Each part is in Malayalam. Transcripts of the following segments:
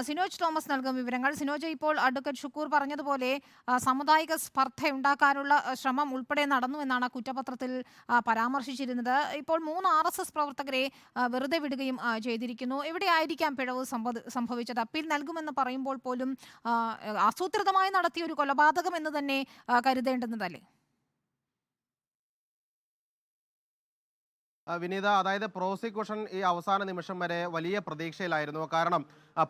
സിനോജ് തോമസ് നൽകും വിവരങ്ങൾ. സിനോജ് ഇപ്പോൾ അഡ്വക്കേറ്റ് ഷുക്കൂർ പറഞ്ഞതുപോലെ സാമുദായിക സ്പർദ്ധ ഉണ്ടാക്കാനുള്ള ശ്രമം ഉൾപ്പെടെ നടന്നു എന്നാണ് കുറ്റപത്രത്തിൽ പരാമർശിച്ചിരുന്നത്. ഇപ്പോൾ മൂന്ന് ആർ എസ് എസ് പ്രവർത്തകരെ വെറുതെ വിടുകയും ചെയ്തിരിക്കുന്നു. എവിടെയായിരിക്കാം പിഴവ് സംഭവ- സംഭവിച്ചത്? അപ്പീൽ നൽകുമെന്ന് പറയുമ്പോൾ പോലും ആസൂത്രിതമായി നടത്തിയ ഒരു കൊലപാതകം എന്ന് തന്നെ കരുതേണ്ടുന്നതല്ലേ? വിനീത അതായത് പ്രോസിക്യൂഷൻ ഈ അവസാന നിമിഷം വരെ വലിയ പ്രതീക്ഷയിലായിരുന്നു. കാരണം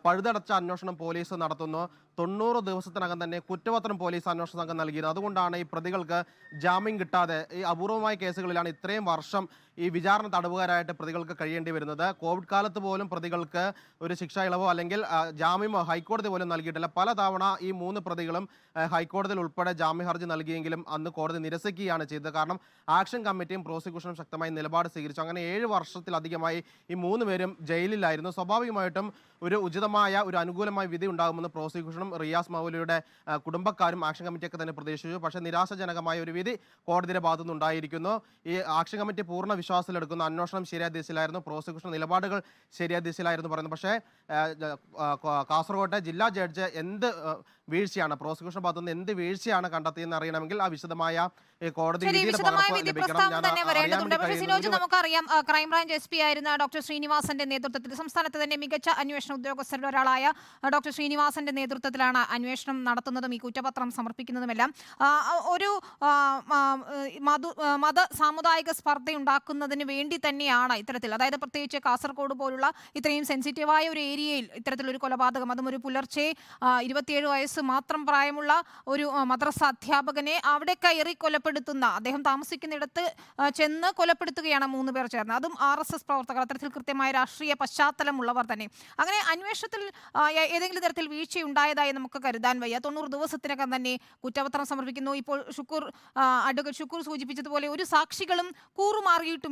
പഴുതടച്ച അന്വേഷണം പോലീസ് നടത്തുന്നു. തൊണ്ണൂറ് ദിവസത്തിനകം തന്നെ കുറ്റപത്രം പോലീസ് അന്വേഷണ സംഘം നൽകിയത് അതുകൊണ്ടാണ് ഈ പ്രതികൾക്ക് ജാമ്യം കിട്ടാതെ ഈ അപൂർവമായ കേസുകളിലാണ് ഇത്രയും വർഷം ഈ വിചാരണ തടവുകാരായിട്ട് പ്രതികൾക്ക് കഴിയേണ്ടി വരുന്നത്. കോവിഡ് കാലത്ത് പോലും പ്രതികൾക്ക് ഒരു ശിക്ഷ ഇളവോ അല്ലെങ്കിൽ ജാമ്യമോ ഹൈക്കോടതി പോലും നൽകിയിട്ടില്ല. പല തവണ ഈ മൂന്ന് പ്രതികളും ഹൈക്കോടതിയിൽ ഉൾപ്പെടെ ജാമ്യ ഹർജി നൽകിയെങ്കിലും അന്ന് കോടതി നിരസിക്കുകയാണ് ചെയ്തത്. കാരണം ആക്ഷൻ കമ്മിറ്റിയും പ്രോസിക്യൂഷനും ശക്തമായി നിലപാട് സ്വീകരിച്ചു. അങ്ങനെ ഏഴ് വർഷത്തിലധികമായി ഈ മൂന്ന് പേരും ജയിലിലായിരുന്നു. സ്വാഭാവികമായിട്ടും ഒരു ഉചിതമായ ഒരു അനുകൂലമായ വിധി ഉണ്ടാകുമെന്ന് പ്രോസിക്യൂഷനും റിയാസ് മൗലിയുടെ കുടുംബക്കാരും ആക്ഷൻ കമ്മിറ്റിയൊക്കെ തന്നെ പ്രതീക്ഷിച്ചു. പക്ഷേ നിരാശാജനകമായ ഒരു വിധി കോടതിയുടെ ഭാഗത്തുനിന്ന് ഉണ്ടായിരിക്കുന്നു ഈ ആക്ഷൻ കമ്മിറ്റി പൂർണ വിശ്വാസത്തിലെടുക്കുന്ന അന്വേഷണം ശരിയായ ദിശയിലായിരുന്നു പ്രോസിക്യൂഷൻ നിലപാടുകൾ ശരിയായ ദിശയിലായിരുന്നു പറയുന്നത്. പക്ഷേ കാസർഗോട്ടെ ജില്ലാ ജഡ്ജ് എന്ത് വീഴ്ചയാണ് പ്രോസിക്യൂഷൻ ഭാഗത്തുനിന്ന് എന്ത് വീഴ്ചയാണ് കണ്ടെത്തിയെന്ന് അറിയണമെങ്കിൽ ആ വിശദമായ കോടതി നമുക്കറിയാം ക്രൈംബ്രാഞ്ച് എസ് പി ആയിരുന്ന ഡോക്ടർ ശ്രീനിവാസന്റെ നേതൃത്വത്തിൽ സംസ്ഥാനത്ത് തന്നെ മികച്ച അന്വേഷണ ഉദ്യോഗസ്ഥരുടെ ഒരാളായ ഡോക്ടർ ശ്രീനിവാസന്റെ നേതൃത്വത്തിലാണ് അന്വേഷണം നടത്തുന്നതും ഈ കുറ്റപത്രം സമർപ്പിക്കുന്നതുമെല്ലാം. ഒരു മത സാമുദായിക സ്പർദ്ധ ഉണ്ടാക്കുന്നതിന് വേണ്ടി തന്നെയാണ് ഇത്തരത്തിൽ. അതായത് പ്രത്യേകിച്ച് കാസർഗോഡ് പോലുള്ള ഇത്രയും സെൻസിറ്റീവായ ഒരു ഏരിയയിൽ ഇത്തരത്തിലൊരു കൊലപാതകം. അതും ഒരു പുലർച്ചെ ഇരുപത്തിയേഴ് വയസ്സ് മാത്രം പ്രായമുള്ള ഒരു മദ്രസ അധ്യാപകനെ അവിടെ കയറി കൊലപ്പെടുത്തുന്ന അദ്ദേഹം താമസിക്കുന്നിടത്ത് ചെന്ന് കൊലപ്പെടുത്തുകയാണ് മൂന്ന് പേർ ചേർന്ന്. അതും ആർ എസ് എസ് പ്രവർത്തകർ. അത്തരത്തിൽ കൃത്യമായ രാഷ്ട്രീയ പശ്ചാത്തലമുള്ളവർ തന്നെ. അങ്ങനെ അന്വേഷണത്തിൽ ഏതെങ്കിലും തരത്തിൽ വീഴ്ചയുണ്ടായതായി നമുക്ക് കരുതാൻ വയ്യ. തൊണ്ണൂറ് ദിവസത്തിനകം തന്നെ കുറ്റപത്രം സമർപ്പിക്കുന്നു. ഇപ്പോൾ ഷുക്കൂർ അഡ്വക്കേറ്റ് ഷുക്കൂർ സൂചിപ്പിച്ചതുപോലെ ഒരു സാക്ഷികളും കൂറുമാറിയിട്ടുമില്ല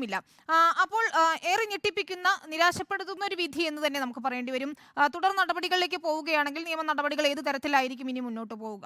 ആ, അപ്പോൾ ഏറെ ഞെട്ടിപ്പിക്കുന്ന നിരാശപ്പെടുത്തുന്ന ഒരു വിധി എന്ന് തന്നെ നമുക്ക് പറയേണ്ടി വരും. തുടർ നടപടികളിലേക്ക് പോവുകയാണെങ്കിൽ നിയമ നടപടികൾ ഏത് തരത്തിലായിരിക്കും ഇനി മുന്നോട്ട് പോവുക?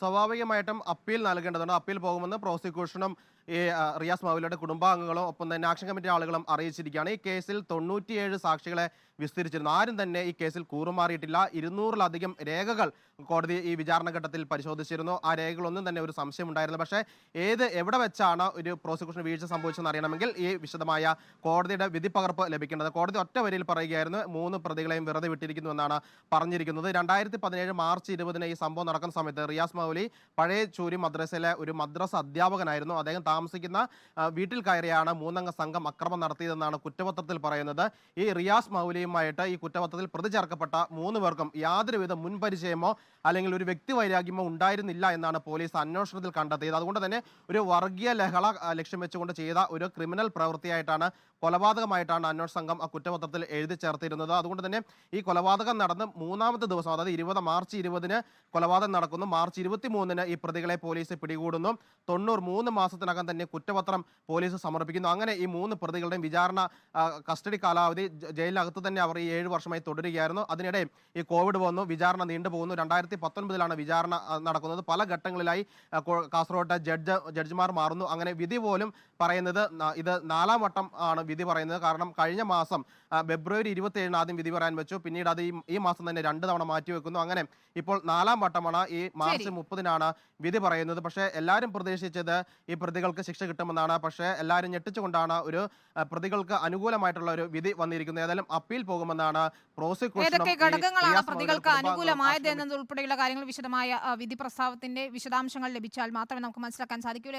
സ്വാഭാവികമായിട്ടും അപ്പീൽ നൽകേണ്ടതുണ്ട്. അപ്പീൽ പോകുമെന്ന് പ്രോസിക്യൂഷനും ഈ റിയാസ് മൗലിയുടെ കുടുംബാംഗങ്ങളും ഒപ്പം തന്നെ ആക്ഷൻ കമ്മിറ്റി ആളുകളും അറിയിച്ചിരിക്കുകയാണ്. ഈ കേസിൽ തൊണ്ണൂറ്റിയേഴ് സാക്ഷികളെ വിസ്തരിച്ചിരുന്നു. ആരും തന്നെ ഈ കേസിൽ കൂറുമാറിയിട്ടില്ല. ഇരുന്നൂറിലധികം രേഖകൾ കോടതി ഈ വിചാരണ ഘട്ടത്തിൽ പരിശോധിച്ചിരുന്നു. ആ രേഖകളൊന്നും തന്നെ ഒരു സംശയം ഉണ്ടായിരുന്നു പക്ഷേ ഏത് എവിടെ വെച്ചാണ് ഒരു പ്രോസിക്യൂഷൻ വീഴ്ച സംഭവിച്ചതെന്ന് അറിയണമെങ്കിൽ ഈ വിശദമായ കോടതിയുടെ വിധി പകർപ്പ് ലഭിക്കേണ്ടത്. കോടതി ഒറ്റ വരിയിൽ പറയുകയായിരുന്നു മൂന്ന് പ്രതികളെയും വെറുതെ വിട്ടിരിക്കുന്നു എന്നാണ് പറഞ്ഞിരിക്കുന്നത്. രണ്ടായിരത്തി പതിനേഴ് മാർച്ച് ഇരുപതിന് ഈ സംഭവം നടക്കുന്ന സമയത്ത് റിയാസ് മൗലി പഴയ ചൂരി മദ്രസയിലെ ഒരു മദ്രസ അധ്യാപകനായിരുന്നു. അദ്ദേഹം താമസിക്കുന്ന വീട്ടിൽ കയറിയാണ് മൂന്നംഗ സംഘം അക്രമം നടത്തിയതെന്നാണ് കുറ്റപത്രത്തിൽ പറയുന്നത്. ഈ റിയാസ് മൗലിയുമായിട്ട് ഈ കുറ്റപത്രത്തിൽ പ്രതി ചേർക്കപ്പെട്ട മൂന്ന് പേർക്കും യാതൊരുവിധ മുൻപരിചയമോ അല്ലെങ്കിൽ ഒരു വ്യക്തി വൈരാഗ്യമോ ഉണ്ടായിരുന്നില്ല എന്നാണ് പോലീസ് അന്വേഷണത്തിൽ കണ്ടെത്തിയത്. അതുകൊണ്ട് തന്നെ ഒരു വർഗീയ ലഹള ലക്ഷ്യം വെച്ചുകൊണ്ട് ചെയ്ത ഒരു ക്രിമിനൽ പ്രവൃത്തിയായിട്ടാണ് കൊലപാതകമായിട്ടാണ് അന്വേഷണ സംഘം ആ കുറ്റപത്രത്തിൽ എഴുതി ചേർത്തിരുന്നത്. അതുകൊണ്ട് തന്നെ ഈ കൊലപാതകം നടന്ന് മൂന്നാമത്തെ ദിവസം അതായത് ഇരുപത് മാർച്ച് ഇരുപതിന് കൊലപാതകം നടക്കുന്നു. മാർച്ച് ഇരുപത്തി മൂന്നിന് ഈ പ്രതികളെ പോലീസ് പിടികൂടുന്നു. തൊണ്ണൂറ് മൂന്ന് മാസത്തിനകം തന്നെ കുറ്റപത്രം പോലീസ് സമർപ്പിക്കുന്നു. അങ്ങനെ ഈ മൂന്ന് പ്രതികളുടെയും വിചാരണ കസ്റ്റഡി കാലാവധി ജയിലിനകത്ത് തന്നെ അവർ ഈ ഏഴ് വർഷമായി തുടരുകയായിരുന്നു. അതിനിടെ ഈ കോവിഡ് വന്നു വിചാരണ നീണ്ടുപോകുന്നു. രണ്ടായിരത്തി പത്തൊൻപതിലാണ് വിചാരണ നടക്കുന്നത്. പല ഘട്ടങ്ങളിലായി കാസർഗോട്ടെ ജഡ്ജ് ജഡ്ജിമാർ മാറുന്നു. അങ്ങനെ വിധി പോലും പറയുന്നത് ഇത് നാലാം വട്ടം ആണ് വിധി പറയുന്നത്. കാരണം കഴിഞ്ഞ മാസം ഫെബ്രുവരി ഇരുപത്തി ഏഴിന് ആദ്യം വിധി പറയാൻ വെച്ചു. പിന്നീട് അത് ഈ മാസം തന്നെ രണ്ട് തവണ മാറ്റിവെക്കുന്നു അങ്ങനെ ഇപ്പോൾ നാലാം വട്ടമാണ് ഈ മാർച്ച്. മുപ്പതിനാണ് വിധി പറയുന്നത്. പക്ഷേ എല്ലാവരും പ്രതീക്ഷിച്ചത് ഈ പ്രതികൾക്ക് ശിക്ഷ കിട്ടുമെന്നാണ്. പക്ഷേ എല്ലാവരും ഞെട്ടിച്ചുകൊണ്ടാണ് ഒരു പ്രതികൾക്ക് അനുകൂലമായിട്ടുള്ള ഒരു വിധി വന്നിരിക്കുന്നത്. ഏതായാലും അപ്പീൽ പോകുമെന്നാണ് പ്രോസിക്യൂഷൻ ഘടകങ്ങളാണ് പ്രതികൾക്ക് അനുകൂലമായത് എന്നതുൾപ്പെടെയുള്ള കാര്യങ്ങൾ വിശദമായ വിധി പ്രസ്താവത്തിന്റെ വിശദാംശങ്ങൾ ലഭിച്ചാൽ മാത്രമേ നമുക്ക് മനസ്സിലാക്കാൻ സാധിക്കൂ